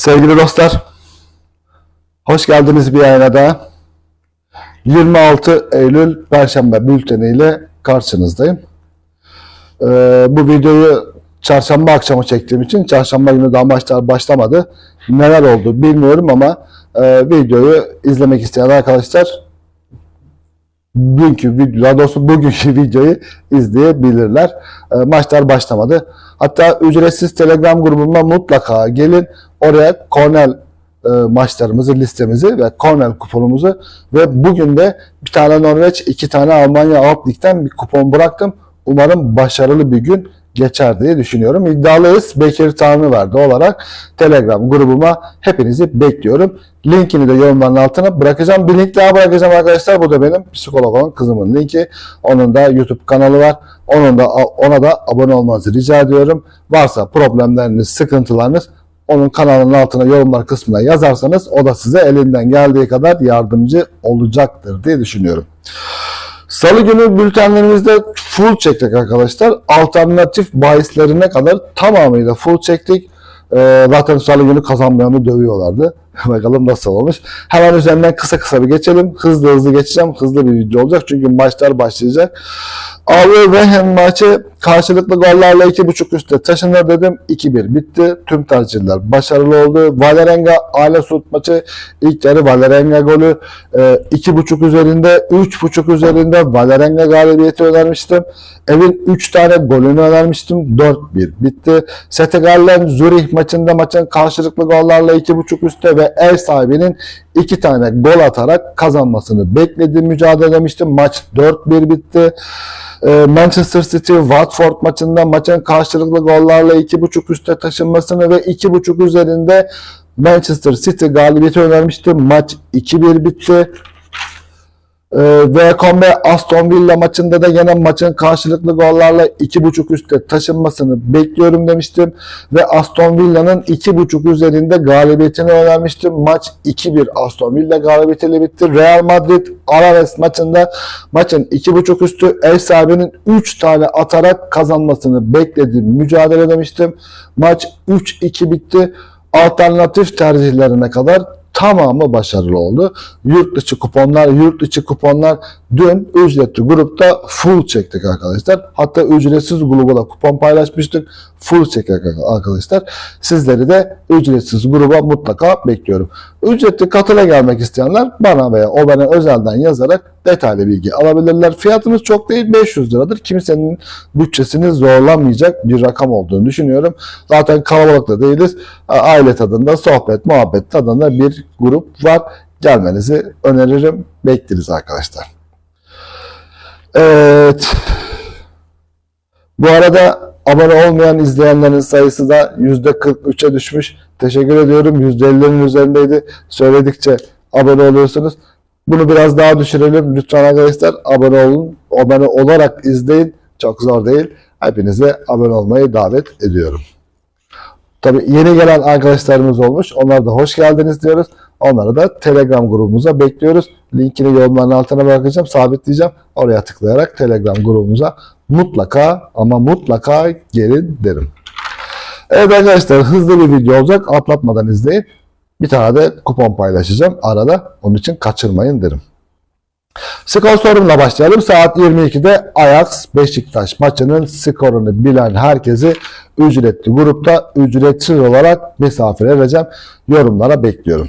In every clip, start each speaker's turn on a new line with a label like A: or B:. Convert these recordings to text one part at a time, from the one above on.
A: Sevgili dostlar, hoş geldiniz bir yayına daha. 26 Eylül Perşembe bülteniyle karşınızdayım. Ee, bu videoyu çarşamba akşamı çektiğim için çarşamba günü daha maçlar başlamadı. Neler oldu bilmiyorum ama e, videoyu izlemek isteyen arkadaşlar dünkü video, daha doğrusu bugünkü videoyu izleyebilirler. E, maçlar başlamadı. Hatta ücretsiz Telegram grubuma mutlaka gelin. Oraya Cornell e, maçlarımızı, listemizi ve Cornell kuponumuzu ve bugün de bir tane Norveç, iki tane Almanya Alt Lig'den bir kupon bıraktım. Umarım başarılı bir gün geçer diye düşünüyorum. İddialıyız. Bekir Tanrı verdi olarak Telegram grubuma hepinizi bekliyorum. Linkini de yorumların altına bırakacağım. Bir link daha bırakacağım arkadaşlar. Bu da benim psikolog olan kızımın linki. Onun da YouTube kanalı var. Onun da ona da abone olmanızı rica ediyorum. Varsa problemleriniz, sıkıntılarınız onun kanalının altına yorumlar kısmına yazarsanız o da size elinden geldiği kadar yardımcı olacaktır diye düşünüyorum. Salı günü bültenlerimizde full çektik arkadaşlar. Alternatif bahislerine kadar tamamıyla full çektik. Ee, zaten salı günü kazanmayanı dövüyorlardı. Bakalım nasıl olmuş. Hemen üzerinden kısa kısa bir geçelim. Hızlı hızlı geçeceğim. Hızlı bir video olacak. Çünkü maçlar başlayacak. Avrupa ve hem maçı karşılıklı gollerle 2.5 üstte taşınır dedim. 2-1 bitti. Tüm tercihler başarılı oldu. Valerenga Alesut maçı ilk yarı Valerenga golü e, 2.5 üzerinde 3.5 üzerinde Valerenga galibiyeti önermiştim. Evin 3 tane golünü önermiştim. 4-1 bitti. Setegallen Zürih maçında maçın karşılıklı gollerle 2.5 üstte ve ev sahibinin 2 tane gol atarak kazanmasını beklediğim mücadele demiştim. Maç 4-1 bitti. Ee, Manchester City Watford maçında maçın karşılıklı gollarla 2.5 üste taşınmasını ve 2.5 üzerinde Manchester City galibiyeti önermiştim. Maç 2-1 bitti. Ee, Vkombe Aston Villa maçında da yine maçın karşılıklı gollarla 2.5 üstte taşınmasını bekliyorum demiştim. Ve Aston Villa'nın 2.5 üzerinde galibiyetini önermiştim. Maç 2-1 Aston Villa galibiyetiyle bitti. Real Madrid Alaves maçında maçın 2.5 üstü ev sahibinin 3 tane atarak kazanmasını beklediğim mücadele demiştim. Maç 3-2 bitti. Alternatif tercihlerine kadar tamamı başarılı oldu. Yurt dışı kuponlar, yurt içi kuponlar dün ücretli grupta full çektik arkadaşlar. Hatta ücretsiz gruba da kupon paylaşmıştık. Full çektik arkadaşlar. Sizleri de ücretsiz gruba mutlaka bekliyorum. Ücretli katıla gelmek isteyenler bana veya o bana özelden yazarak detaylı bilgi alabilirler. Fiyatımız çok değil 500 liradır. Kimsenin bütçesini zorlamayacak bir rakam olduğunu düşünüyorum. Zaten kalabalık da değiliz. Aile tadında, sohbet, muhabbet tadında bir grup var. Gelmenizi öneririm. Bekleriz arkadaşlar. Evet. Bu arada abone olmayan izleyenlerin sayısı da %43'e düşmüş. Teşekkür ediyorum. %50'lerin üzerindeydi. Söyledikçe abone oluyorsunuz. Bunu biraz daha düşürelim. Lütfen arkadaşlar abone olun. Abone olarak izleyin. Çok zor değil. Hepinize abone olmayı davet ediyorum. Tabii yeni gelen arkadaşlarımız olmuş. Onlara da hoş geldiniz diyoruz. Onları da Telegram grubumuza bekliyoruz. Linkini yorumların altına bırakacağım, sabitleyeceğim. Oraya tıklayarak Telegram grubumuza mutlaka ama mutlaka gelin derim. Evet arkadaşlar hızlı bir video olacak. Atlatmadan izleyin. Bir tane de kupon paylaşacağım arada. Onun için kaçırmayın derim. Skor sorumla başlayalım. Saat 22'de Ajax Beşiktaş maçının skorunu bilen herkesi ücretli grupta ücretsiz olarak misafir edeceğim. Yorumlara bekliyorum.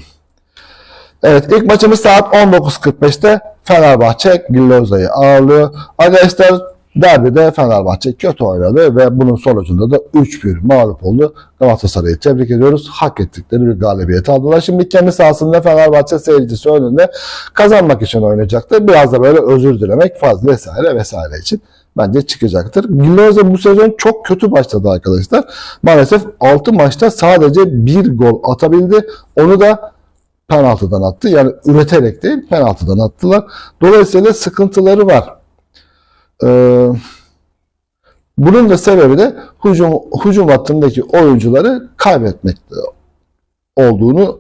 A: Evet ilk maçımız saat 19.45'te Fenerbahçe Gilloza'yı ağırlıyor. Arkadaşlar derbide Fenerbahçe kötü oynadı ve bunun sonucunda da 3-1 mağlup oldu. Galatasaray'ı tebrik ediyoruz. Hak ettikleri bir galibiyet aldılar. Şimdi kendi sahasında Fenerbahçe seyircisi önünde kazanmak için oynayacaktı. Biraz da böyle özür dilemek fazla vesaire vesaire için bence çıkacaktır. Gilloza bu sezon çok kötü başladı arkadaşlar. Maalesef 6 maçta sadece bir gol atabildi. Onu da penaltıdan attı. Yani üreterek değil penaltıdan attılar. Dolayısıyla sıkıntıları var. Ee, bunun da sebebi de hücum, hücum hattındaki oyuncuları kaybetmek olduğunu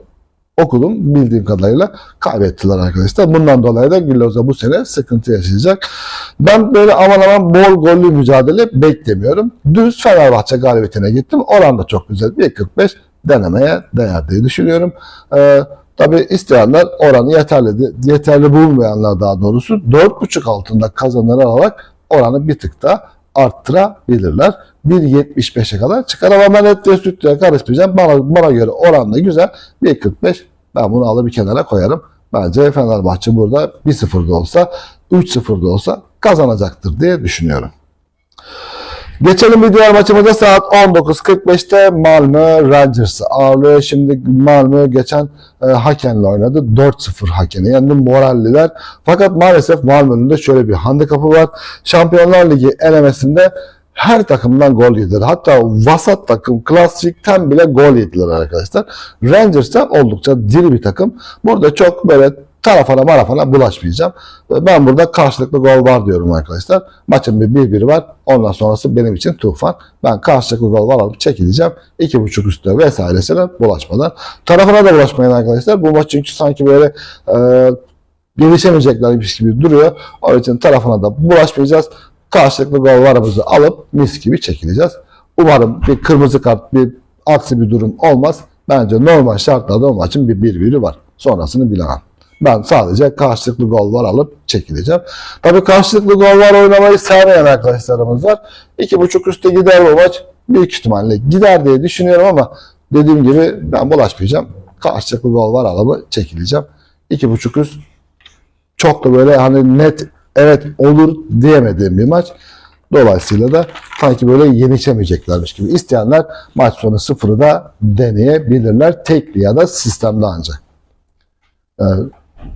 A: okudum bildiğim kadarıyla kaybettiler arkadaşlar. Bundan dolayı da Gilloza bu sene sıkıntı yaşayacak. Ben böyle aman aman bol gollü mücadele beklemiyorum. Düz Fenerbahçe galibiyetine gittim. Oran da çok güzel. 1.45 denemeye değer diye düşünüyorum. Ee, Tabi isteyenler oranı yeterli, yeterli bulmayanlar daha doğrusu 4.5 altında kazanır alarak oranı bir tık da arttırabilirler. 1.75'e kadar çıkar ama ben etle sütle karışmayacağım. Bana, bana göre oran da güzel. 1.45 ben bunu alıp bir kenara koyarım. Bence Fenerbahçe burada 1-0'da olsa 3-0'da olsa kazanacaktır diye düşünüyorum. Geçelim bir diğer maçımıza saat 19.45'te Malmö Rangers'ı ağırlıyor. Şimdi Malmö geçen e, Haken'le oynadı. 4-0 Haken'i yendi. Moralliler. Fakat maalesef Malmö'nün de şöyle bir handikapı var. Şampiyonlar Ligi elemesinde her takımdan gol yediler. Hatta vasat takım klasikten bile gol yediler arkadaşlar. Rangers da oldukça diri bir takım. Burada çok böyle tarafana marafana bulaşmayacağım. Ben burada karşılıklı gol var diyorum arkadaşlar. Maçın bir bir biri var. Ondan sonrası benim için tufan. Ben karşılıklı gol var alıp çekileceğim. İki buçuk üstü vesairesine bulaşmadan. Tarafına da bulaşmayın arkadaşlar. Bu maç çünkü sanki böyle e, gelişemeyeceklermiş gibi duruyor. Onun için tarafına da bulaşmayacağız. Karşılıklı gol varımızı alıp mis gibi çekileceğiz. Umarım bir kırmızı kart, bir aksi bir durum olmaz. Bence normal şartlarda o maçın bir bir biri var. Sonrasını bilemem. Ben sadece karşılıklı gol var alıp çekileceğim. Tabii karşılıklı gol var oynamayı sevmeyen arkadaşlarımız var. İki buçuk üstte gider bu maç. Büyük ihtimalle gider diye düşünüyorum ama dediğim gibi ben bulaşmayacağım. Karşılıklı gol var alıp çekileceğim. İki buçuk üst çok da böyle hani net evet olur diyemediğim bir maç. Dolayısıyla da sanki böyle yenişemeyeceklermiş gibi. İsteyenler maç sonu sıfırı da deneyebilirler. Tekli ya da sistemde ancak. Ee,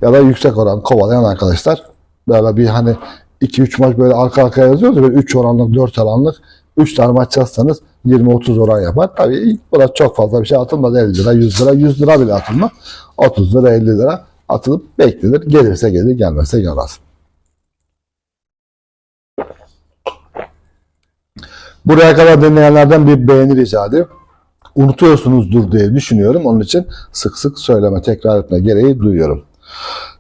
A: ya da yüksek oran kovalayan arkadaşlar böyle bir hani 2-3 maç böyle arka arkaya yazıyoruz ya böyle 3 oranlık 4 oranlık 3 tane maç yazsanız 20-30 oran yapar. Tabii burada çok fazla bir şey atılmaz 50 lira 100 lira 100 lira bile atılmaz. 30 lira 50 lira atılıp beklenir. Gelirse gelir gelmezse gelmez. Buraya kadar dinleyenlerden bir beğeni rica ediyorum. Unutuyorsunuzdur diye düşünüyorum. Onun için sık sık söyleme, tekrar etme gereği duyuyorum.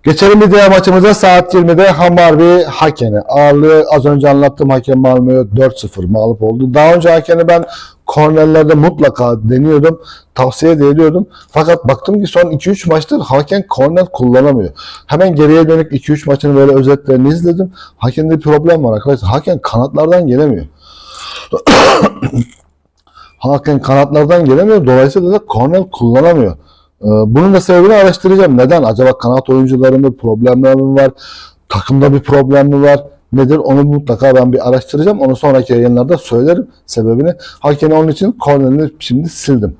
A: Geçelim bir diğer maçımıza saat 20'de Hammarby Haken'i ağırlıyor. Az önce anlattığım Hakem Malmö'ye 4-0 mağlup oldu. Daha önce Haken'i ben kornerlerde mutlaka deniyordum. Tavsiye de ediyordum. Fakat baktım ki son 2-3 maçtır Haken korner kullanamıyor. Hemen geriye dönük 2-3 maçını böyle özetlerini izledim. Haken'de problem var arkadaşlar. Haken kanatlardan gelemiyor. Haken kanatlardan gelemiyor. Dolayısıyla da korner kullanamıyor. Ee, Bunun da sebebini araştıracağım. Neden? Acaba kanat oyuncularında problemler mi var? Takımda bir problem mi var? Nedir? Onu mutlaka ben bir araştıracağım. Onu sonraki yayınlarda söylerim sebebini. Haken'i onun için kornerini şimdi sildim.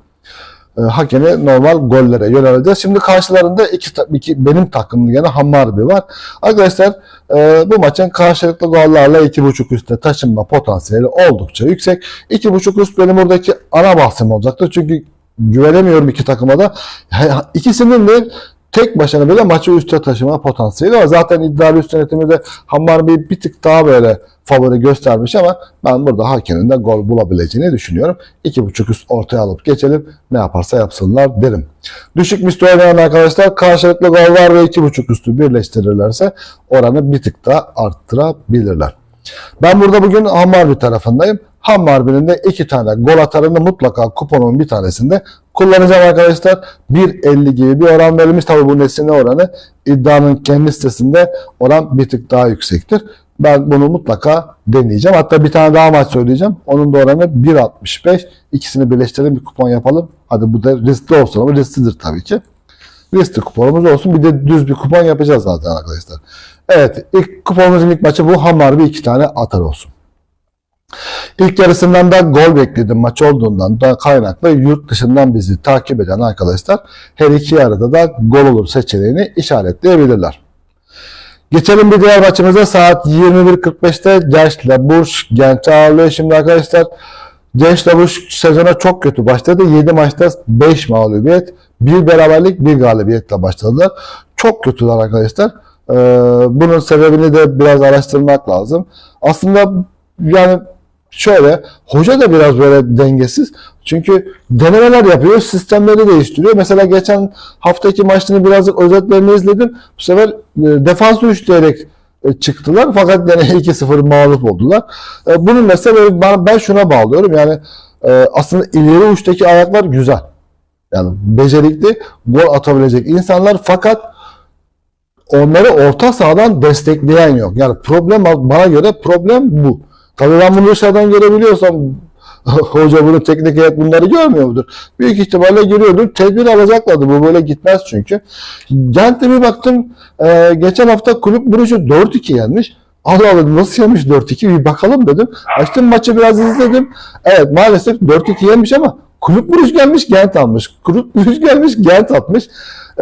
A: Ee, Haken'i normal gollere yöneleceğiz. Şimdi karşılarında iki, iki benim takımım gene Hammarby var. Arkadaşlar e, bu maçın karşılıklı gollarla 2.5 üstte taşınma potansiyeli oldukça yüksek. 2.5 üst benim buradaki ana bahsim olacaktır. Çünkü güvenemiyorum iki takıma da. İkisinin de tek başına böyle maçı üste taşıma potansiyeli var. Zaten iddialı üst yönetimi de Hammarby bir tık daha böyle favori göstermiş ama ben burada Haken'in de gol bulabileceğini düşünüyorum. 2.5 üst ortaya alıp geçelim. Ne yaparsa yapsınlar derim. Düşük misli oynayan arkadaşlar karşılıklı gol var ve 2.5 üstü birleştirirlerse oranı bir tık daha arttırabilirler. Ben burada bugün Hammarby tarafındayım. Hammarby'nin de iki tane gol atarını mutlaka kuponun bir tanesinde kullanacağım arkadaşlar. 1.50 gibi bir oran verilmiş. Tabi bu nesine oranı iddianın kendi sitesinde oran bir tık daha yüksektir. Ben bunu mutlaka deneyeceğim. Hatta bir tane daha maç söyleyeceğim. Onun da oranı 1.65. İkisini birleştirelim bir kupon yapalım. Hadi bu da riskli olsun ama risklidir tabii ki. Riskli kuponumuz olsun. Bir de düz bir kupon yapacağız zaten arkadaşlar. Evet ilk kuponumuzun ilk maçı bu. Hammarby iki tane atar olsun. İlk yarısından da gol bekledim maç olduğundan da kaynaklı yurt dışından bizi takip eden arkadaşlar her iki yarıda da gol olur seçeneğini işaretleyebilirler. Geçelim bir diğer maçımıza saat 21.45'te Genç Labuş Genç ağırlıyor. Şimdi arkadaşlar Genç Labuş sezona çok kötü başladı. 7 maçta 5 mağlubiyet, 1 beraberlik, 1 galibiyetle başladılar. Çok kötüler arkadaşlar. Ee, bunun sebebini de biraz araştırmak lazım. Aslında yani şöyle hoca da biraz böyle dengesiz. Çünkü denemeler yapıyor, sistemleri değiştiriyor. Mesela geçen haftaki maçını birazcık özetlerini izledim. Bu sefer e, defansı üçleyerek e, çıktılar fakat yine 2-0 mağlup oldular. E, bunun mesela ben, şuna bağlıyorum yani aslında ileri uçtaki ayaklar güzel. Yani becerikli gol atabilecek insanlar fakat onları orta sahadan destekleyen yok. Yani problem bana göre problem bu. Tabii ben bunu dışarıdan görebiliyorsam hoca bunu teknik heyet bunları görmüyor mudur? Büyük ihtimalle görüyordur. Tedbir alacaklardı. Bu böyle gitmez çünkü. Gent'e bir baktım. e, geçen hafta kulüp Brugge'u 4-2 yenmiş. Allah Allah nasıl yemiş 4-2 bir bakalım dedim. Açtım maçı biraz izledim. Evet maalesef 4-2 yemiş ama Kulüp Brugge gelmiş Gent almış. Kulüp Brugge gelmiş Gent atmış.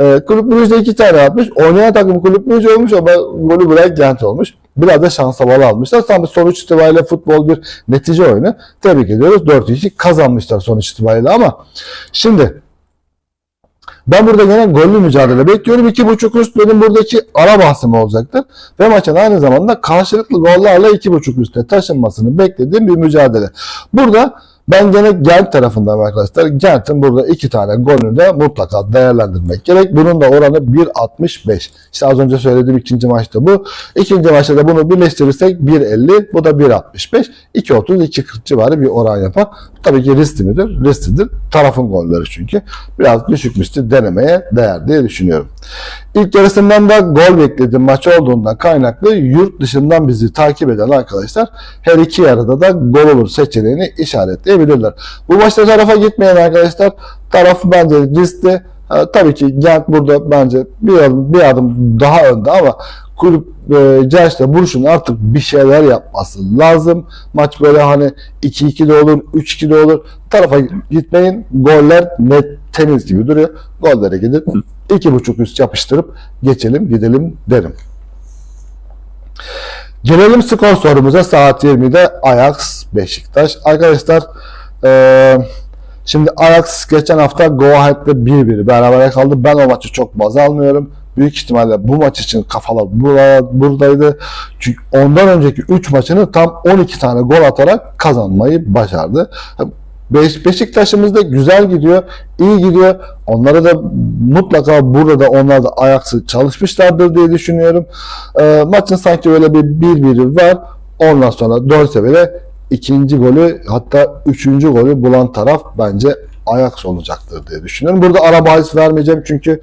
A: Ee, Kulüp Brugge'de iki tane atmış. Oynayan takım Kulüp Brugge olmuş ama golü bırak Gent olmuş. Biraz da şansa bağlı almışlar. Tabii sonuç itibariyle futbol bir netice oyunu. Tebrik ediyoruz. 4-2 kazanmışlar sonuç itibariyle ama şimdi ben burada gene gollü mücadele bekliyorum. 2.5 üst benim buradaki ara bahsim olacaktır. Ve maçın aynı zamanda karşılıklı gollarla 2.5 üstte taşınmasını beklediğim bir mücadele. Burada ben gene Gent tarafından arkadaşlar. Gent'in burada iki tane golünü de mutlaka değerlendirmek gerek. Bunun da oranı 1.65. İşte az önce söylediğim ikinci maçta bu. İkinci maçta da bunu birleştirirsek 1.50. Bu da 1.65. 2.30, 2.40 civarı bir oran yapar. Tabii ki riskli midir? Risklidir. Tarafın golleri çünkü. Biraz düşükmüştü denemeye değer diye düşünüyorum. İlk yarısından da gol beklediğim maç olduğundan kaynaklı yurt dışından bizi takip eden arkadaşlar her iki yarıda da gol olur seçeneğini işaretleyebilirler. Bu maçta tarafa gitmeyen arkadaşlar taraf bence riskli. Ha, tabii ki Gent burada bence bir adım, bir adım daha önde ama kulüp e, Cerç'te Buruş'un artık bir şeyler yapması lazım. Maç böyle hani 2-2 de olur, 3-2 de olur. Tarafa gitmeyin. Goller net temiz gibi duruyor. Gollere gidip 2.5 üst yapıştırıp geçelim gidelim derim. Gelelim skor sorumuza saat 20'de Ajax Beşiktaş. Arkadaşlar eee Şimdi Ajax geçen hafta Go Ahead'le 1-1 beraber kaldı. Ben o maçı çok baz almıyorum. Büyük ihtimalle bu maç için kafalar burada, buradaydı. Çünkü ondan önceki 3 maçını tam 12 tane gol atarak kazanmayı başardı. Beş, Beşiktaş'ımız da güzel gidiyor, iyi gidiyor. Onları da mutlaka burada da onlar da Ajax'ı çalışmışlardır diye düşünüyorum. E, maçın sanki öyle bir 1-1'i var. Ondan sonra bile ikinci golü hatta üçüncü golü bulan taraf bence Ajax olacaktır diye düşünüyorum. Burada ara bahis vermeyeceğim çünkü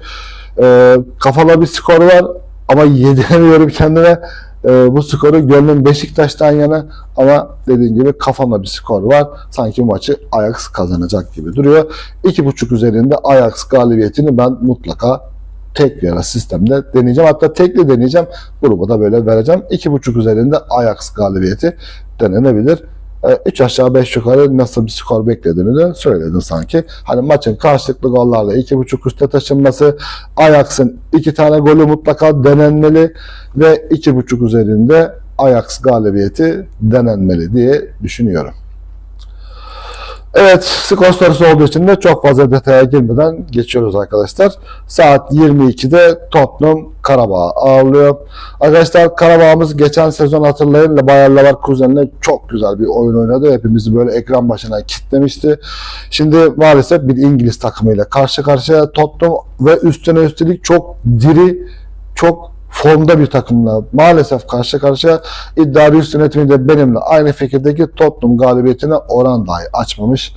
A: e, kafada bir skor var ama yediremiyorum kendime. E, bu skoru gönlüm Beşiktaş'tan yana ama dediğim gibi kafamda bir skor var. Sanki maçı Ajax kazanacak gibi duruyor. 2.5 üzerinde Ajax galibiyetini ben mutlaka tek bir ara sistemde deneyeceğim. Hatta tekli deneyeceğim. Grubu da böyle vereceğim. 2.5 üzerinde Ajax galibiyeti denenebilir. 3 aşağı 5 yukarı nasıl bir skor beklediğini de söyledim sanki. Hani maçın karşılıklı gollarla 2.5 üste taşınması, Ajax'ın 2 tane golü mutlaka denenmeli ve 2.5 üzerinde Ajax galibiyeti denenmeli diye düşünüyorum. Evet, skor sorusu olduğu için de çok fazla detaya girmeden geçiyoruz arkadaşlar. Saat 22'de Tottenham Karabağ ağırlıyor. Arkadaşlar Karabağ'ımız geçen sezon hatırlayın Bayer Leverkusen'le çok güzel bir oyun oynadı. Hepimizi böyle ekran başına kitlemişti. Şimdi maalesef bir İngiliz takımıyla karşı karşıya Tottenham ve üstüne üstelik çok diri, çok formda bir takımla maalesef karşı karşıya iddia büyük yönetimi de benimle aynı fikirdeki Tottenham galibiyetine oran dahi açmamış.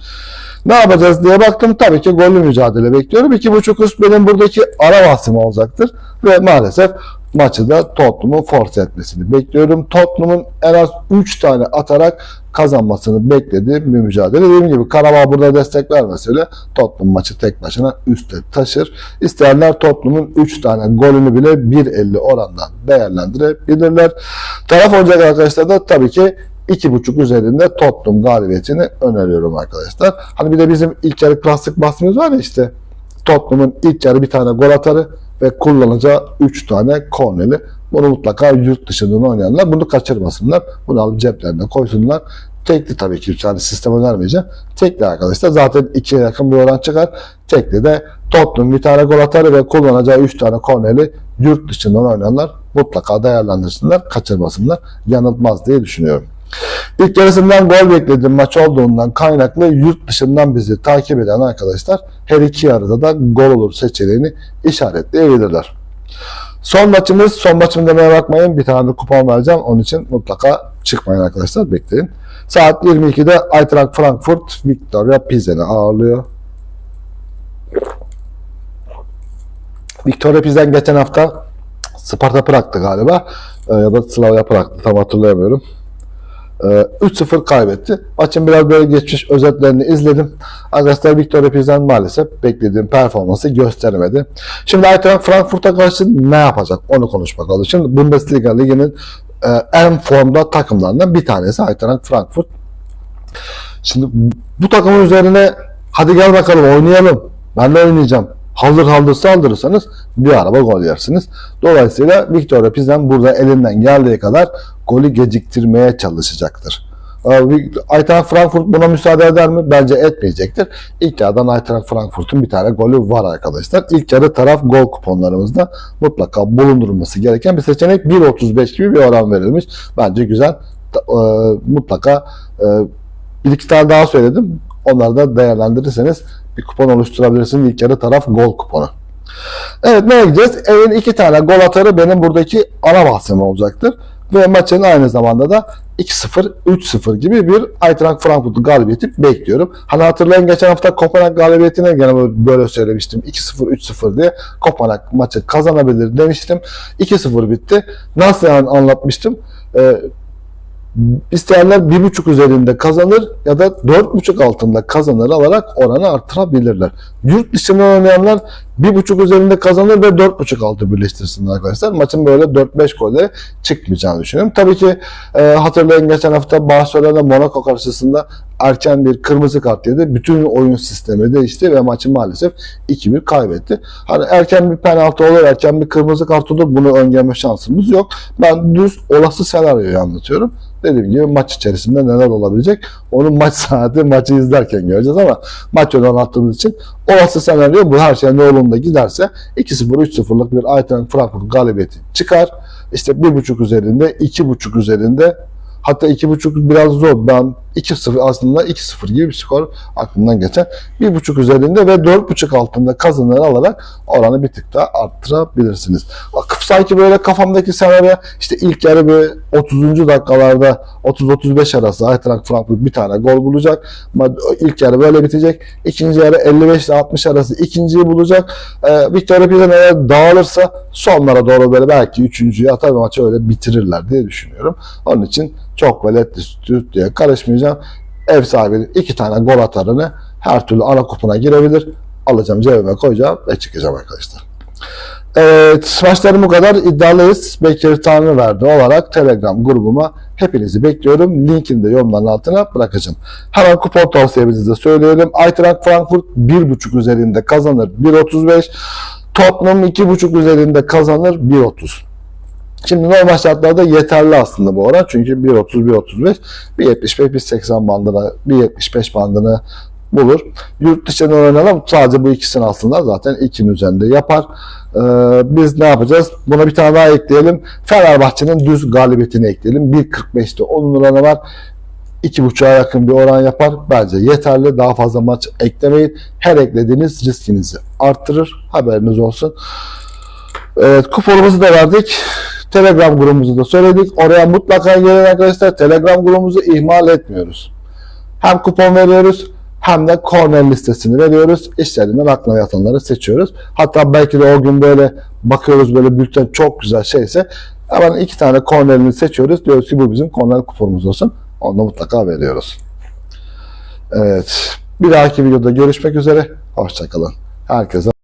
A: Ne yapacağız diye baktım. Tabii ki gollü mücadele bekliyorum. 2.5 üst benim buradaki ara bahsim olacaktır. Ve maalesef maçı da Tottenham'ın force etmesini bekliyorum. Tottenham'ın en az 3 tane atarak kazanmasını beklediğim bir mücadele. Dediğim gibi Karabağ burada destek vermese Tottenham maçı tek başına üstte taşır. İsteyenler Tottenham'ın 3 tane golünü bile 1.50 orandan değerlendirebilirler. Taraf olacak arkadaşlar da tabii ki 2.5 üzerinde Tottenham galibiyetini öneriyorum arkadaşlar. Hani bir de bizim ilk yarı klasik bahsimiz var ya işte Tottenham'ın ilk yarı bir tane gol atarı ve kullanacağı 3 tane korneli. Bunu mutlaka yurt dışından oynayanlar bunu kaçırmasınlar. Bunu alıp ceplerine koysunlar. Tekli tabii ki yani sistem önermeyeceğim. Tekli arkadaşlar zaten 2'ye yakın bir oran çıkar. Tekli de Tottenham bir tane gol atar ve kullanacağı 3 tane korneli yurt dışından oynayanlar mutlaka değerlendirsinler, kaçırmasınlar. Yanılmaz diye düşünüyorum. İlk yarısından gol beklediğim maç olduğundan kaynaklı yurt dışından bizi takip eden arkadaşlar her iki yarıda da gol olur seçeneğini işaretleyebilirler. Son maçımız, son maçımı demeye bakmayın. Bir tane de kupon vereceğim. Onun için mutlaka çıkmayın arkadaşlar. Bekleyin. Saat 22'de Eintracht Frankfurt Victoria Pilsen'i ağırlıyor. Victoria Pilsen geçen hafta Sparta Prag'tı galiba. Ee, ya da Slavia Prag'tı tam hatırlayamıyorum. Ee, 3-0 kaybetti. Maçın biraz böyle geçmiş özetlerini izledim. Arkadaşlar Victoria Pilsen maalesef beklediğim performansı göstermedi. Şimdi Eintracht Frankfurt'a karşı ne yapacak onu konuşmak lazım. Şimdi Bundesliga Ligi'nin e, en formda takımlarından bir tanesi Eintracht Frankfurt. Şimdi bu takımın üzerine hadi gel bakalım oynayalım. Ben de oynayacağım. Haldır haldır saldırırsanız bir araba gol yersiniz. Dolayısıyla Victoria Pilsen burada elinden geldiği kadar golü geciktirmeye çalışacaktır. Ee, Eintracht Frankfurt buna müsaade eder mi? Bence etmeyecektir. İlk yarıdan Eintracht Frankfurt'un bir tane golü var arkadaşlar. İlk yarı taraf gol kuponlarımızda mutlaka bulundurulması gereken bir seçenek. 1.35 gibi bir oran verilmiş. Bence güzel. E, Mutlaka e, bir iki tane daha söyledim. Onları da değerlendirirseniz bir kupon oluşturabilirsiniz. İlk yarı taraf gol kuponu. Evet ne gideceğiz? Evin iki tane gol atarı benim buradaki ana bahsim olacaktır. Ve maçın aynı zamanda da 2-0, 3-0 gibi bir Eintracht Frankfurt galibiyeti bekliyorum. Hani hatırlayın geçen hafta Kopenhag galibiyetine gene böyle- söylemiştim. 2-0, 3-0 diye Kopenhag maçı kazanabilir demiştim. 2-0 bitti. Nasıl yani anlatmıştım? Ee, İsteyenler bir buçuk üzerinde kazanır ya da dört buçuk altında kazanır alarak oranı artırabilirler. Yurt dışında oynayanlar bir buçuk üzerinde kazanır ve dört buçuk altı birleştirsin arkadaşlar. Maçın böyle 4-5 golle çıkmayacağını düşünüyorum. Tabii ki e, hatırlayın geçen hafta Barcelona Monaco karşısında erken bir kırmızı kart yedi. Bütün oyun sistemi değişti ve maçı maalesef 2-1 kaybetti. Hani erken bir penaltı olur, erken bir kırmızı kart olur. Bunu öngörme şansımız yok. Ben düz olası senaryoyu anlatıyorum. Dediğim gibi maç içerisinde neler olabilecek onu maç saati maçı izlerken göreceğiz ama maç yönü anlattığımız için olası senaryo bu her şey ne yolunda giderse 2-0 3-0'lık bir Eintracht Frankfurt galibiyeti çıkar. İşte 1.5 üzerinde 2.5 üzerinde hatta 2.5 biraz zor. Ben 2-0 aslında 2-0 gibi bir skor aklımdan geçer. 1.5 üzerinde ve 4.5 altında kazanır alarak oranı bir tık daha arttırabilirsiniz. Bak, sanki böyle kafamdaki senaryo işte ilk yarı bir 30. dakikalarda 30-35 arası Eintracht Frankfurt bir tane gol bulacak. İlk yarı böyle bitecek. İkinci yarı 55 ile 60 arası ikinciyi bulacak. Ee, Victoria Pilsen eğer dağılırsa sonlara doğru böyle belki üçüncüyü atar ve maçı öyle bitirirler diye düşünüyorum. Onun için çok böyle etli sütlü diye karışmayacağım. Ev sahibinin iki tane gol atarını her türlü ana kupuna girebilir. Alacağım cebime koyacağım ve çıkacağım arkadaşlar. Evet, maçlarım bu kadar iddialıyız. Bekir Tanrı verdi olarak Telegram grubuma hepinizi bekliyorum. Linkini de yorumların altına bırakacağım. Hemen kupon tavsiyemizi de söyleyelim. Eintracht Frankfurt 1.5 üzerinde kazanır 1.35. Tottenham 2.5 üzerinde kazanır 1.30. Şimdi normal şartlarda yeterli aslında bu oran. Çünkü 1.30, 1.35, 1.75, 1.80 bandına, 1.75 bandını bulur. Yurt dışına oynanalım. Sadece bu ikisini aslında zaten 2'nin üzerinde yapar. Ee, biz ne yapacağız? Buna bir tane daha ekleyelim. Fenerbahçe'nin düz galibiyetini ekleyelim. 1.45'te onun oranı var. 2.5'a yakın bir oran yapar. Bence yeterli. Daha fazla maç eklemeyin. Her eklediğiniz riskinizi arttırır. Haberiniz olsun. Evet, kuponumuzu da verdik. Telegram grubumuzu da söyledik. Oraya mutlaka gelin arkadaşlar. Telegram grubumuzu ihmal etmiyoruz. Hem kupon veriyoruz hem de corner listesini veriyoruz. İşlerinden aklına yatanları seçiyoruz. Hatta belki de o gün böyle bakıyoruz böyle bülten çok güzel şeyse hemen iki tane cornerini seçiyoruz. Diyoruz ki bu bizim corner kuponumuz olsun. Onu mutlaka veriyoruz. Evet. Bir dahaki videoda görüşmek üzere. Hoşçakalın. Herkese